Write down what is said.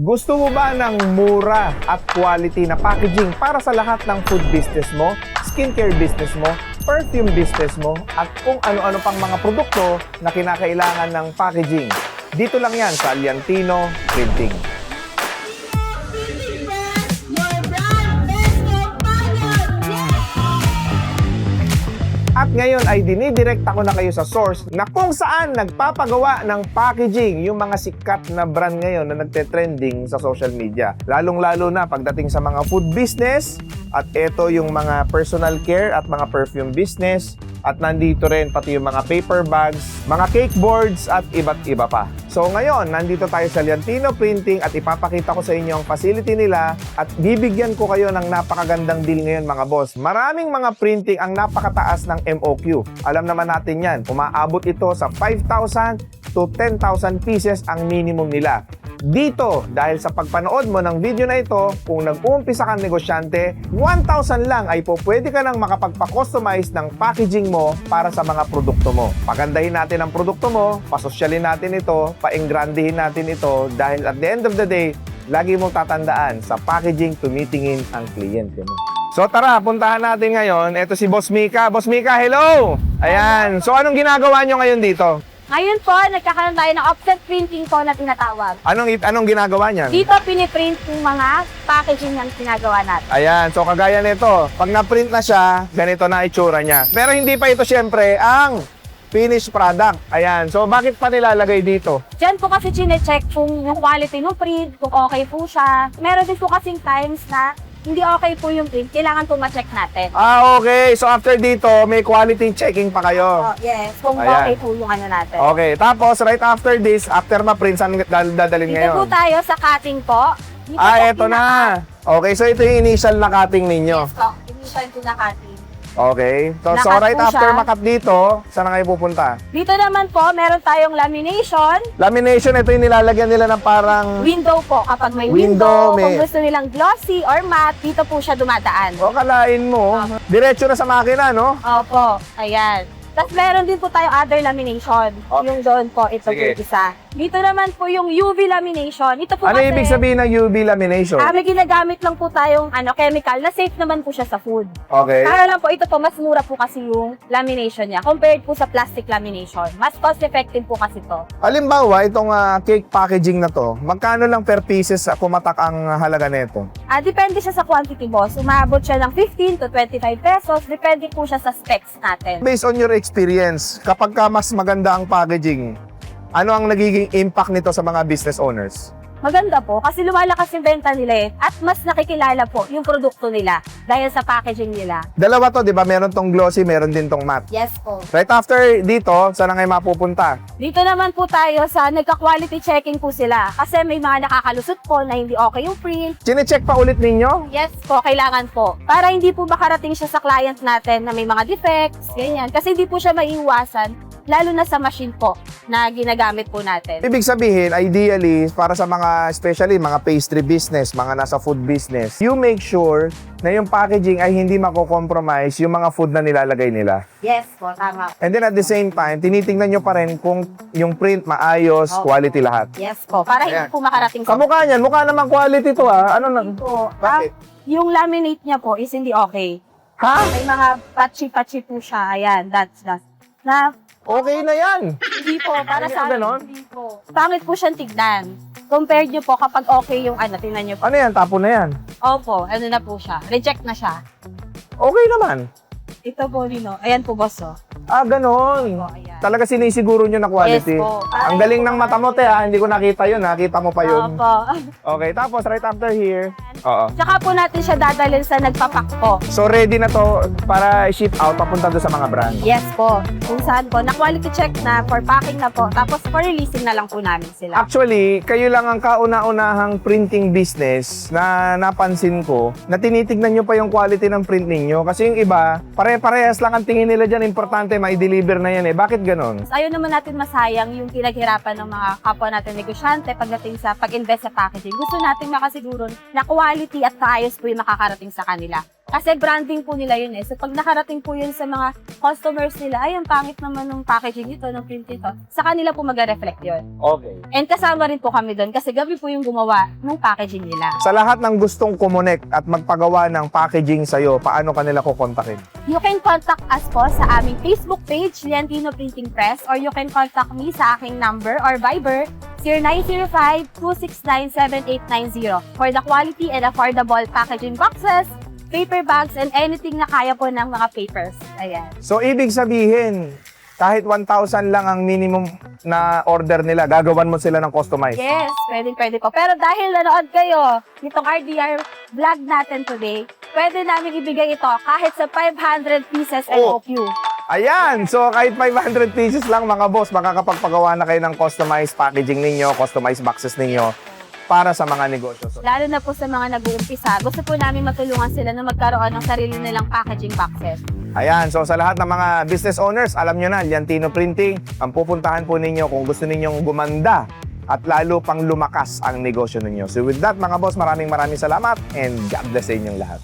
Gusto mo ba ng mura at quality na packaging para sa lahat ng food business mo, skincare business mo, perfume business mo, at kung ano-ano pang mga produkto na kinakailangan ng packaging? Dito lang yan sa Aliantino Printing. At ngayon ay dinidirect ako na kayo sa source na kung saan nagpapagawa ng packaging yung mga sikat na brand ngayon na nagte-trending sa social media. Lalong-lalo na pagdating sa mga food business at ito yung mga personal care at mga perfume business at nandito rin pati yung mga paper bags, mga cake boards at iba't iba pa. So ngayon, nandito tayo sa Liantino Printing at ipapakita ko sa inyo ang facility nila at bibigyan ko kayo ng napakagandang deal ngayon mga boss. Maraming mga printing ang napakataas ng MOQ. Alam naman natin yan, umaabot ito sa 5,000 to 10,000 pieces ang minimum nila. Dito, dahil sa pagpanood mo ng video na ito, kung nag-uumpisa kang negosyante, 1,000 lang ay po pwede ka nang makapagpa-customize ng packaging mo para sa mga produkto mo. Pagandahin natin ang produkto mo, pasosyalin natin ito, paengrandihin natin ito, dahil at the end of the day, lagi mong tatandaan, sa packaging tumitingin ang kliyente mo. So tara, puntahan natin ngayon. Ito si Boss Mika. Boss Mika, hello! Ayan. So anong ginagawa nyo ngayon dito? Ngayon po, nagkakaroon tayo ng offset printing po na tinatawag. Anong anong ginagawa niyan? Dito piniprint yung mga packaging ng ginagawa natin. Ayan, so kagaya nito, pag na-print na siya, ganito na itsura niya. Pero hindi pa ito siyempre ang finished product. Ayan, so bakit pa nilalagay dito? Diyan po kasi chine-check kung yung quality ng print, kung okay po siya. Meron din po kasing times na hindi okay po yung print, kailangan po ma-check natin. Ah, okay. So after dito, may quality checking pa kayo. Oh, yes, kung Ayan. okay po yung ano natin. Okay, tapos right after this, after ma-print, saan dal- dadalhin Dito ngayon? po tayo sa cutting po. Dito Ah, po eto pinaka- na. Okay, so ito yung initial na cutting ninyo. Yes po, initial po na cutting. Okay. So, so Nakat right po after siya. makat dito, saan na kayo pupunta? Dito naman po, meron tayong lamination, Lamination, ito yung nilalagyan nila ng parang... window po. Kapag may Window, window, may- kung gusto nilang glossy or matte, dito po siya dumadaan. O, kalain mo. Diretso na sa makina, no? Opo, ayan. Tapos meron din po tayong other lamination. Okay. Yung doon po, ito Sige. po isa. Dito naman po yung UV lamination. Ito po Ano kasi, ibig sabihin ng UV lamination? Ah, may ginagamit lang po tayong ano, chemical na safe naman po siya sa food. Okay. Kaya lang po, ito po, mas mura po kasi yung lamination niya compared po sa plastic lamination. Mas cost effective po kasi to. Halimbawa, itong ah, cake packaging na to, magkano lang per pieces sa pumatak ang halaga nito? Ah, depende siya sa quantity boss. Umabot siya ng 15 to 25 pesos. Depende po siya sa specs natin. Based on your experience, kapag ka mas maganda ang packaging, ano ang nagiging impact nito sa mga business owners? Maganda po kasi lumalakas yung benta nila eh. At mas nakikilala po yung produkto nila dahil sa packaging nila. Dalawa to, di ba? Meron tong glossy, meron din tong matte. Yes po. Right after dito, saan na kayo mapupunta? Dito naman po tayo sa nagka-quality checking po sila. Kasi may mga nakakalusot po na hindi okay yung print. Chine-check pa ulit ninyo? Yes po, kailangan po. Para hindi po makarating siya sa client natin na may mga defects, ganyan. Kasi hindi po siya maiiwasan, lalo na sa machine po na ginagamit po natin. Ibig sabihin, ideally, para sa mga, especially mga pastry business, mga nasa food business, you make sure na yung packaging ay hindi mako-compromise yung mga food na nilalagay nila. Yes po, tama. And then at the same time, tinitingnan nyo pa rin kung yung print maayos, Opo. quality lahat. Yes po, para Ayan. hindi po makarating sa Kamukha niyan, mukha naman quality to ha. Ano na? po. Bakit? Ah, yung laminate niya po is hindi okay. Ha? May mga patchy-patchy po siya. Ayan, that's that. Na Okay na yan. hindi po, para Hindi sa ba ganon? amin, hindi po. Pangit po siyang tignan. Compared niyo po kapag okay yung ano, tingnan niyo po. Ano yan? Tapo na yan. Opo, ano na po siya. Reject na siya. Okay naman. Ito po, Nino. Ayan po, boss, oh. Ah, ganon. Opo, ayan. Talaga sinisiguro nyo na quality. Yes po. Ang galing ng mata mo, te, ha? Hindi ko nakita yun, ha? Kita mo pa yun. Opo. Okay, tapos right after here. Oo. Tsaka po natin siya dadalhin sa nagpapak po. So, ready na to para ship out papunta doon sa mga brand. Yes po. Kung saan po, na quality check na, for packing na po. Tapos for releasing na lang po namin sila. Actually, kayo lang ang kauna-unahang printing business na napansin ko na tinitignan nyo pa yung quality ng print ninyo. Kasi yung iba, pare-parehas lang ang tingin nila dyan. Importante, mai-deliver na yan eh. Bakit ganon? Ayaw naman natin masayang yung pinaghirapan ng mga kapwa natin negosyante pagdating sa pag-invest sa packaging. Gusto natin makasiguro na quality at kaayos po yung makakarating sa kanila. Kasi branding po nila yun eh. So pag nakarating po yun sa mga customers nila, ay, ang pangit naman ng packaging nito, ng print nito. Sa kanila po mag-reflect yun. Okay. And kasama rin po kami doon kasi gabi po yung gumawa ng packaging nila. Sa lahat ng gustong kumonek at magpagawa ng packaging sa'yo, paano kanila kukontakin? You can contact us po sa aming Facebook page, Liantino Printing Press, or you can contact me sa aking number or Viber, 0905-269-7890 for the quality and affordable packaging boxes, paper bags, and anything na kaya po ng mga papers. Ayan. So, ibig sabihin, kahit 1,000 lang ang minimum na order nila, gagawan mo sila ng customized. Yes, pwede, pwede po. Pero dahil nanood kayo nitong RDR vlog natin today, pwede namin ibigay ito kahit sa 500 pieces Oh. MOQ. Ayan! So, kahit 500 pieces lang mga boss, makakapagpagawa na kayo ng customized packaging ninyo, customized boxes ninyo para sa mga negosyo. So, Lalo na po sa mga nag-uumpisa, gusto po namin matulungan sila na magkaroon ng sarili nilang packaging boxes. Ayan, so sa lahat ng mga business owners, alam nyo na, Liantino Printing, ang pupuntahan po ninyo kung gusto ninyong gumanda at lalo pang lumakas ang negosyo ninyo. So with that mga boss, maraming maraming salamat and God bless sa inyong lahat.